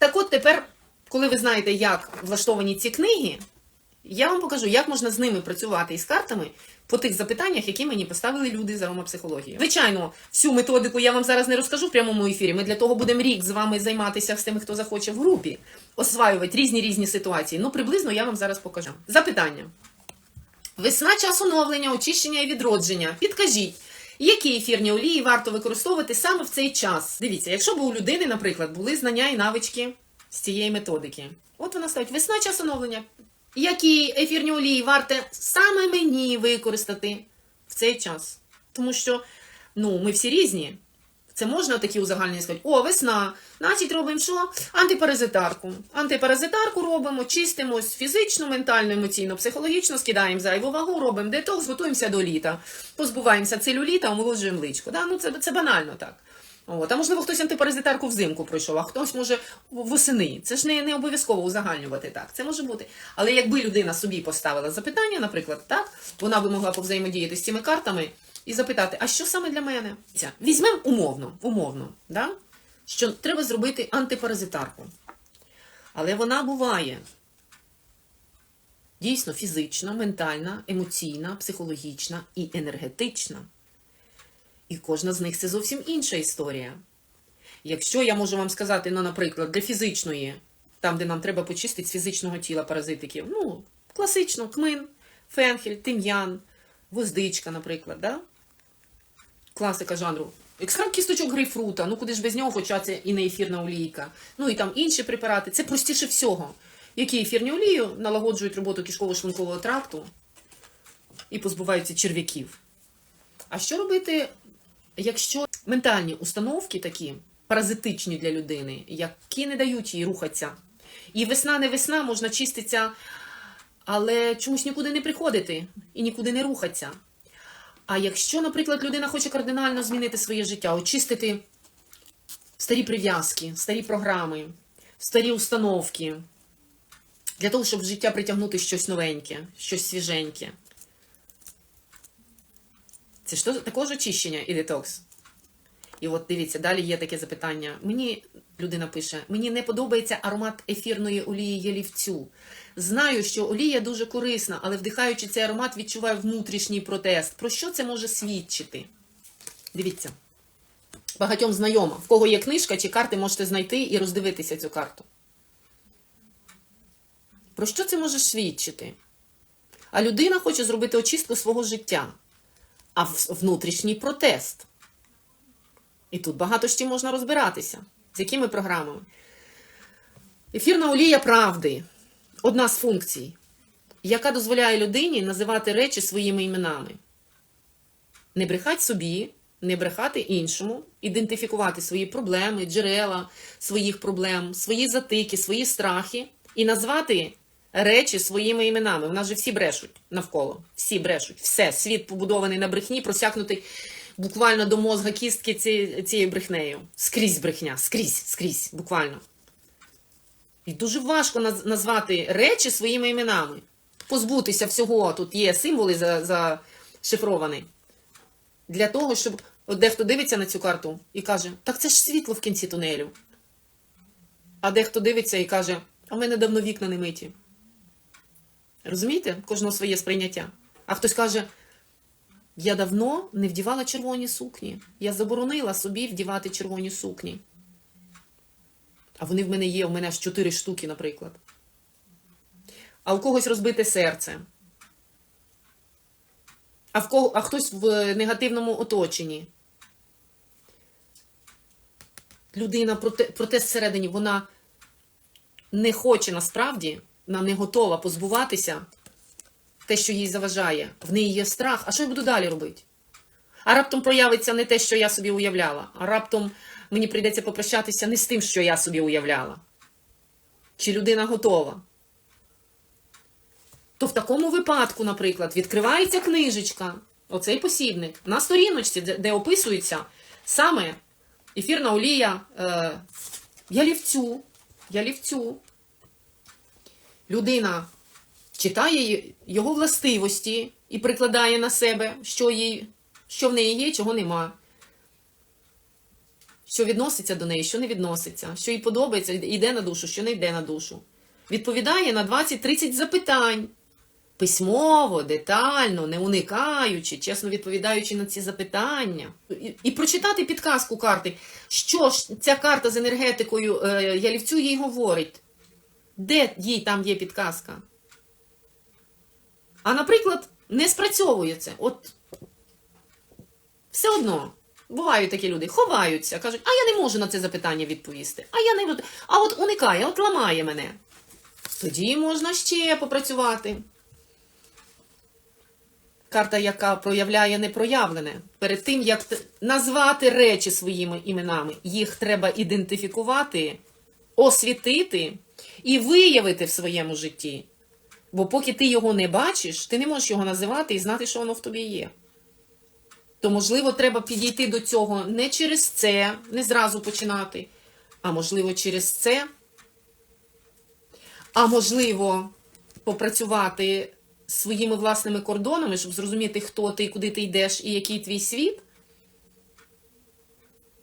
Так от тепер, коли ви знаєте, як влаштовані ці книги, я вам покажу, як можна з ними працювати із картами по тих запитаннях, які мені поставили люди з аромапсихології. Звичайно, всю методику я вам зараз не розкажу в прямому ефірі. Ми для того будемо рік з вами займатися з тими, хто захоче в групі, осваювати різні різні ситуації. Ну, приблизно я вам зараз покажу. Запитання. Весна час оновлення, очищення і відродження. Підкажіть, які ефірні олії варто використовувати саме в цей час? Дивіться, якщо б у людини, наприклад, були знання і навички з цієї методики. От вона ставить весна час оновлення. Які ефірні олії варто саме мені використати в цей час? Тому що ну, ми всі різні. Це можна такі узагальнення сказати, о, весна, значить робимо що? Антипаразитарку. Антипаразитарку робимо, чистимось фізично, ментально, емоційно, психологічно, скидаємо зайву вагу, робимо детокс, готуємося до літа. Позбуваємося целюліта, омолоджуємо личко. Да? Ну, це, це банально так. От. А можливо, хтось антипаразитарку взимку пройшов, а хтось може восени. Це ж не, не обов'язково узагальнювати так. Це може бути. Але якби людина собі поставила запитання, наприклад, так, вона би могла повзаємодіяти з цими картами і запитати, а що саме для мене? Візьмемо умовно, умовно, да? що треба зробити антипаразитарку. Але вона буває дійсно фізична, ментальна, емоційна, психологічна і енергетична. І кожна з них це зовсім інша історія. Якщо я можу вам сказати, ну, наприклад, для фізичної, там, де нам треба почистити з фізичного тіла паразитиків, ну, класично, кмин, фенхель, тим'ян, воздичка, наприклад, да? Класика жанру. Екстракт кісточок грейпфрута, ну куди ж без нього, хоча це і не ефірна олійка. Ну і там інші препарати. Це простіше всього. Які ефірні олії налагоджують роботу кишково-шлункового тракту і позбуваються черв'яків. А що робити, якщо ментальні установки такі паразитичні для людини, які не дають їй рухатися? І весна не весна, можна чиститися, але чомусь нікуди не приходити і нікуди не рухатися. А якщо, наприклад, людина хоче кардинально змінити своє життя, очистити старі прив'язки, старі програми, старі установки, для того, щоб в життя притягнути щось новеньке, щось свіженьке. Це ж також очищення і детокс. І от дивіться, далі є таке запитання. Мені людина пише: мені не подобається аромат ефірної олії ялівцю. Знаю, що олія дуже корисна, але вдихаючи цей аромат, відчуваю внутрішній протест. Про що це може свідчити? Дивіться. Багатьом знайомо. В кого є книжка чи карти, можете знайти і роздивитися цю карту. Про що це може свідчити? А людина хоче зробити очистку свого життя, а внутрішній протест. І тут багато з чим можна розбиратися. З якими програмами? Ефірна олія правди одна з функцій, яка дозволяє людині називати речі своїми іменами. Не брехати собі, не брехати іншому, ідентифікувати свої проблеми, джерела своїх проблем, свої затики, свої страхи і назвати речі своїми іменами. У нас же всі брешуть навколо. Всі брешуть. Все. Світ побудований на брехні, просякнутий буквально до мозга кістки ці- цією брехнею. Скрізь брехня, скрізь, скрізь, буквально. І дуже важко наз- назвати речі своїми іменами. Позбутися всього, тут є символи за- зашифровані. Для того, щоб от дехто дивиться на цю карту і каже, так це ж світло в кінці тунелю. А дехто дивиться і каже, а в мене давно вікна не миті. Розумієте? Кожного своє сприйняття. А хтось каже, я давно не вдівала червоні сукні. Я заборонила собі вдівати червоні сукні. А вони в мене є, у мене аж чотири штуки, наприклад. А у когось розбите серце. А, в кого, а хтось в негативному оточенні. Людина проте, протест всередині, вона не хоче насправді, вона не готова позбуватися те, що їй заважає. В неї є страх. А що я буду далі робити? А раптом проявиться не те, що я собі уявляла, а раптом мені прийдеться попрощатися не з тим, що я собі уявляла. Чи людина готова? То в такому випадку, наприклад, відкривається книжечка, оцей посібник, на сторіночці, де, описується саме ефірна олія е, ялівцю. ялівцю. Людина читає його властивості і прикладає на себе, що, їй, що в неї є, чого нема. що відноситься до неї, що не відноситься, що їй подобається, йде на душу, що не йде на душу. Відповідає на 20-30 запитань. Письмово, детально, не уникаючи, чесно відповідаючи на ці запитання. І, і прочитати підказку карти, що ж ця карта з енергетикою е, ялівцю їй говорить. Де їй там є підказка? А, наприклад, не спрацьовує це. От все одно. Бувають такі люди, ховаються, кажуть, а я не можу на це запитання відповісти. А я не буду. А от уникає, от ламає мене. Тоді можна ще попрацювати. Карта, яка проявляє непроявлене. Перед тим, як назвати речі своїми іменами, їх треба ідентифікувати, освітити і виявити в своєму житті. Бо поки ти його не бачиш, ти не можеш його називати і знати, що воно в тобі є. То, можливо, треба підійти до цього не через це, не зразу починати, а можливо, через це. А можливо, попрацювати своїми власними кордонами, щоб зрозуміти, хто ти, куди ти йдеш і який твій світ.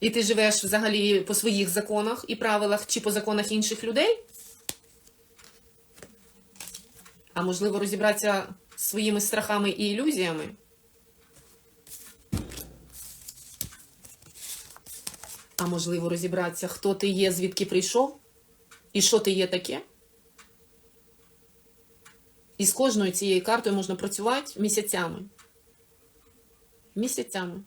І ти живеш взагалі по своїх законах і правилах чи по законах інших людей. А можливо, розібратися своїми страхами і ілюзіями. А можливо, розібратися, хто ти є, звідки прийшов, і що ти є таке. І з кожною цією картою можна працювати місяцями. Місяцями.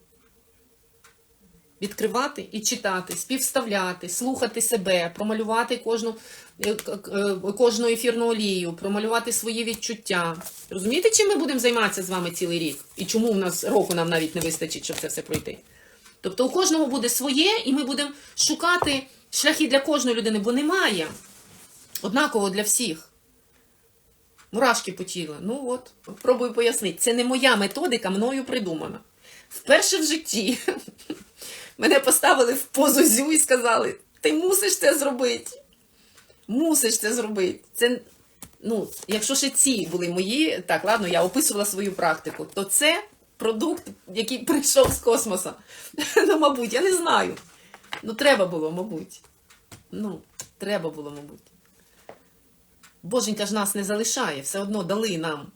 Відкривати і читати, співставляти, слухати себе, промалювати кожну, е, е, кожну ефірну олію, промалювати свої відчуття. Розумієте, чим ми будемо займатися з вами цілий рік? І чому в нас року нам навіть не вистачить, щоб це все пройти? Тобто у кожного буде своє, і ми будемо шукати шляхи для кожної людини, бо немає однаково для всіх. Мурашки по тілу. Ну от, пробую пояснити. Це не моя методика, мною придумана. Вперше в житті мене поставили в позу зю і сказали: ти мусиш це зробити. Мусиш це зробити. Це, ну, якщо ще ці були мої, так, ладно, я описувала свою практику, то це продукт, який прийшов з космоса. Ну, мабуть, я не знаю. Ну, треба було, мабуть. Ну, треба було, мабуть. Боженька ж нас не залишає, все одно дали нам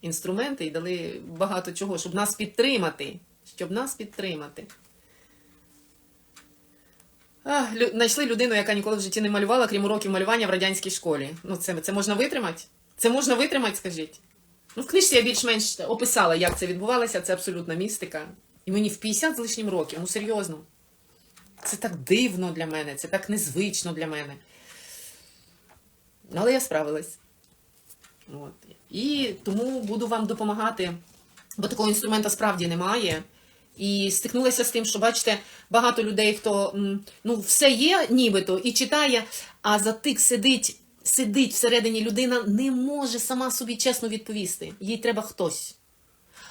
інструменти і дали багато чого, щоб нас підтримати. Щоб нас підтримати. А. Знайшли людину, яка ніколи в житті не малювала, крім уроків малювання в радянській школі. Ну, це, це можна витримати? Це можна витримати, скажіть? Ну, в книжці я більш-менш описала, як це відбувалося, це абсолютна містика. І мені в 50 з лишнім років, ну серйозно. Це так дивно для мене, це так незвично для мене. Але я справилась. От. І тому буду вам допомагати, бо такого інструмента справді немає. І стикнулася з тим, що бачите, багато людей, хто ну, все є нібито і читає, а затик сидить, сидить всередині людина, не може сама собі чесно відповісти. Їй треба хтось.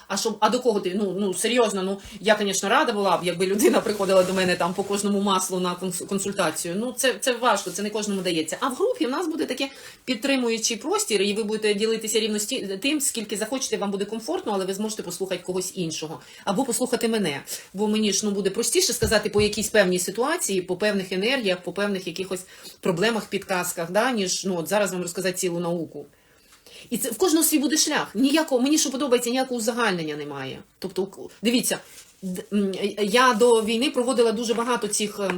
А щоб, а до кого ти? Ну, ну серйозно, ну я, звісно, рада була б, якби людина приходила до мене там по кожному маслу на конс- консультацію. Ну, це, це важко, це не кожному дається. А в групі в нас буде таке підтримуючий простір, і ви будете ділитися рівно тим, скільки захочете, вам буде комфортно, але ви зможете послухати когось іншого. Або послухати мене. Бо мені ж ну буде простіше сказати по якійсь певній ситуації, по певних енергіях, по певних якихось проблемах, підказках, да, ніж ну от зараз вам розказати цілу науку. І це в кожного свій буде шлях. Ніякого, мені що подобається, ніякого узагальнення немає. Тобто, дивіться, я до війни проводила дуже багато цих е,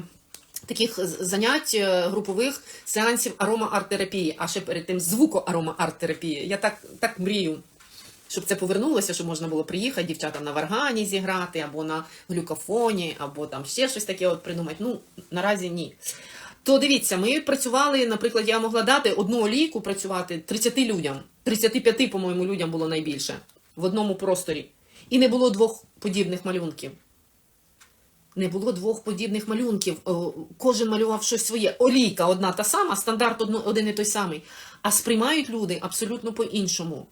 таких занять е, групових сеансів арома-арт-терапії, а ще перед тим звуко-арома-арт-терапії. Я так, так мрію. Щоб це повернулося, щоб можна було приїхати дівчатам на варгані зіграти, або на глюкофоні, або там ще щось таке от придумати. Ну, наразі ні. То дивіться, ми працювали, наприклад, я могла дати одну олійку працювати 30 людям. 35, по-моєму, людям було найбільше в одному просторі. І не було двох подібних малюнків. Не було двох подібних малюнків. Кожен малював щось своє. Олійка одна та сама, стандарт один і той самий. А сприймають люди абсолютно по-іншому.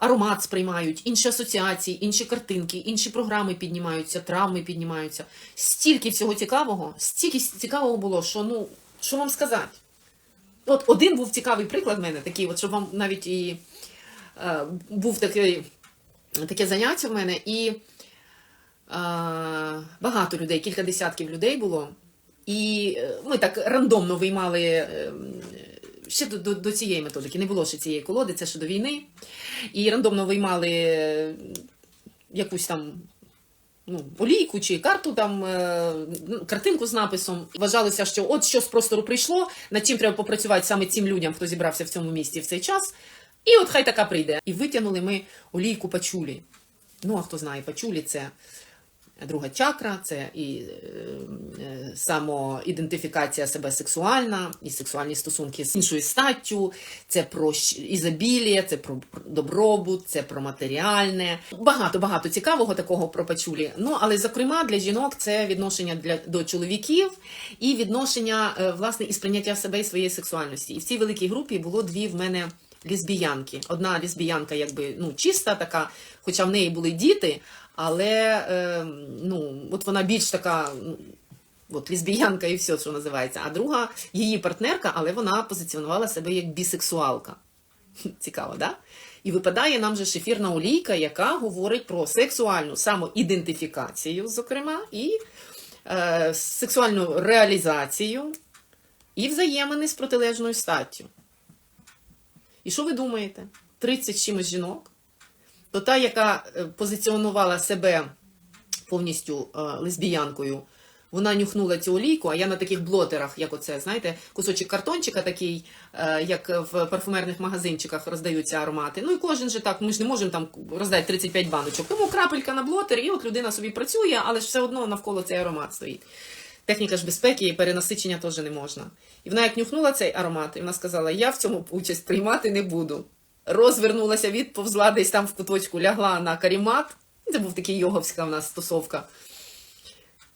Аромат сприймають, інші асоціації, інші картинки, інші програми піднімаються, травми піднімаються. Стільки всього цікавого, стільки цікавого було, що ну, що вам сказати? От один був цікавий приклад в мене, такий, от, щоб вам навіть і е, був такий, таке заняття в мене, і А, багато людей, кілька десятків людей було. І е, ми так рандомно виймали е, ще до, до, до цієї методики. Не було ще цієї колоди, це ще до війни. І рандомно виймали е, якусь там ну, олійку чи карту, там, е, ну, картинку з написом. Вважалося, що от що з простору прийшло, над чим треба попрацювати саме цим людям, хто зібрався в цьому місті в цей час. І от хай така прийде. І витягнули ми олійку пачулі. Ну, а хто знає, пачулі це друга чакра, це і е, е, самоідентифікація себе сексуальна, і сексуальні стосунки з іншою статтю, це про ізобілія, це про добробут, це про матеріальне. Багато багато цікавого такого про пачулі. Ну але зокрема для жінок це відношення для до чоловіків і відношення е, власне і сприйняття себе і своєї сексуальності. І в цій великій групі було дві в мене лесбіянки. Одна лесбіянка, якби ну чиста така, хоча в неї були діти, але е, ну, от вона більш така. ну, От лесбіянка і все, що називається. А друга її партнерка, але вона позиціонувала себе як бісексуалка. Цікаво, да? І випадає нам же шефірна олійка, яка говорить про сексуальну самоідентифікацію, зокрема, і е, сексуальну реалізацію, і взаємини з протилежною статтю. І що ви думаєте? 30 чимось жінок, то та, яка е, позиціонувала себе повністю е, лесбіянкою, вона нюхнула цю олійку, а я на таких блотерах, як оце, знаєте, кусочок картончика такий, е, як в парфумерних магазинчиках роздаються аромати. Ну і кожен же так, ми ж не можемо там роздати 35 баночок. Тому крапелька на блотер, і от людина собі працює, але ж все одно навколо цей аромат стоїть. Техніка ж безпеки і перенасичення теж не можна. І вона як нюхнула цей аромат, і вона сказала: Я в цьому участь приймати не буду. Розвернулася, відповзла десь там в куточку, лягла на карімат. Це був такий йоговська в нас стосовка.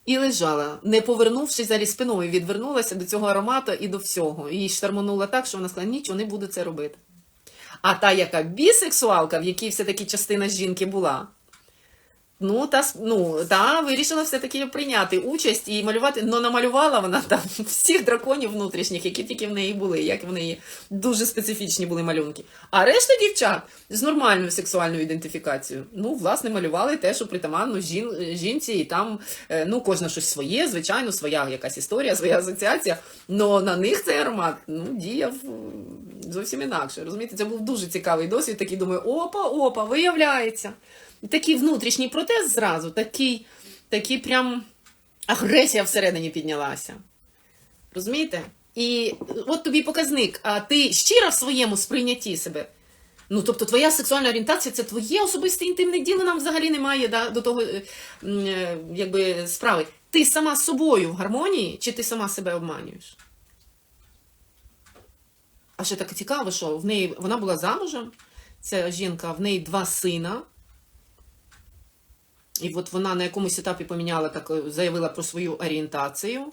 І лежала, не повернувшись залі спиною, відвернулася до цього аромату і до всього. Її штарманула так, що вона сказала, нічого, не буду це робити. А та, яка бісексуалка, в якій все-таки частина жінки була, ну, та, ну, та вирішила все-таки прийняти участь і малювати. Ну, намалювала вона там всіх драконів внутрішніх, які тільки в неї були, як в неї дуже специфічні були малюнки. А решта дівчат з нормальною сексуальною ідентифікацією, ну, власне, малювали те, що притаманно жін, жінці, і там, е, ну, кожна щось своє, звичайно, своя якась історія, своя асоціація. Но на них цей аромат ну, діяв зовсім інакше. Розумієте, це був дуже цікавий досвід. Такий думаю, опа, опа, виявляється. Такий внутрішній протест зразу, такий, такий прям агресія всередині піднялася. Розумієте? І от тобі показник, а ти щира в своєму сприйнятті себе. Ну, тобто, твоя сексуальна орієнтація це твоє особисте інтимне діло, нам взагалі немає да, до того е, е, якби, справи. Ти сама з собою в гармонії, чи ти сама себе обманюєш? А ще таке цікаво, що в неї вона була замужем, ця жінка, в неї два сина. І от вона на якомусь етапі поміняла так, е, заявила про свою орієнтацію.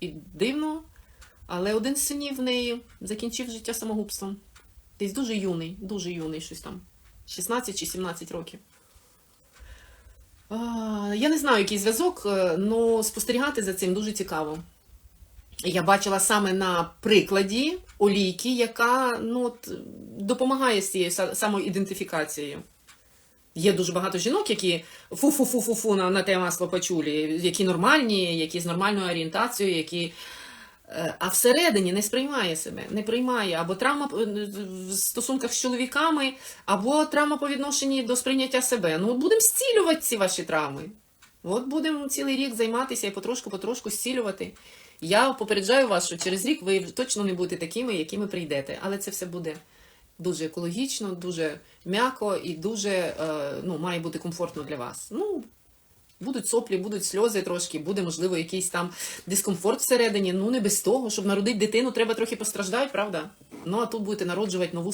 І дивно, але один з синів в неї закінчив життя самогубством. Десь дуже юний, дуже юний, щось там. 16 чи 17 років. Я не знаю, який зв'язок, але спостерігати за цим дуже цікаво. Я бачила саме на прикладі олійки, яка ну, допомагає з цією самоідентифікацією. Є дуже багато жінок, які фу-фу-фу-фу-фу на, на те масло почулі, які нормальні, які з нормальною орієнтацією, які. е, А всередині не сприймає себе, не приймає або травма е, в стосунках з чоловіками, або травма по відношенні до сприйняття себе. Ну, от будемо зцілювати ці ваші травми. От будемо цілий рік займатися і потрошку-потрошку зцілювати. Я попереджаю вас, що через рік ви точно не будете такими, якими прийдете. Але це все буде дуже екологічно, дуже м'яко і дуже е, ну, має бути комфортно для вас. Ну, будуть соплі, будуть сльози трошки, буде, можливо, якийсь там дискомфорт всередині. Ну, не без того, щоб народити дитину, треба трохи постраждати, правда? Ну, а тут будете народжувати нову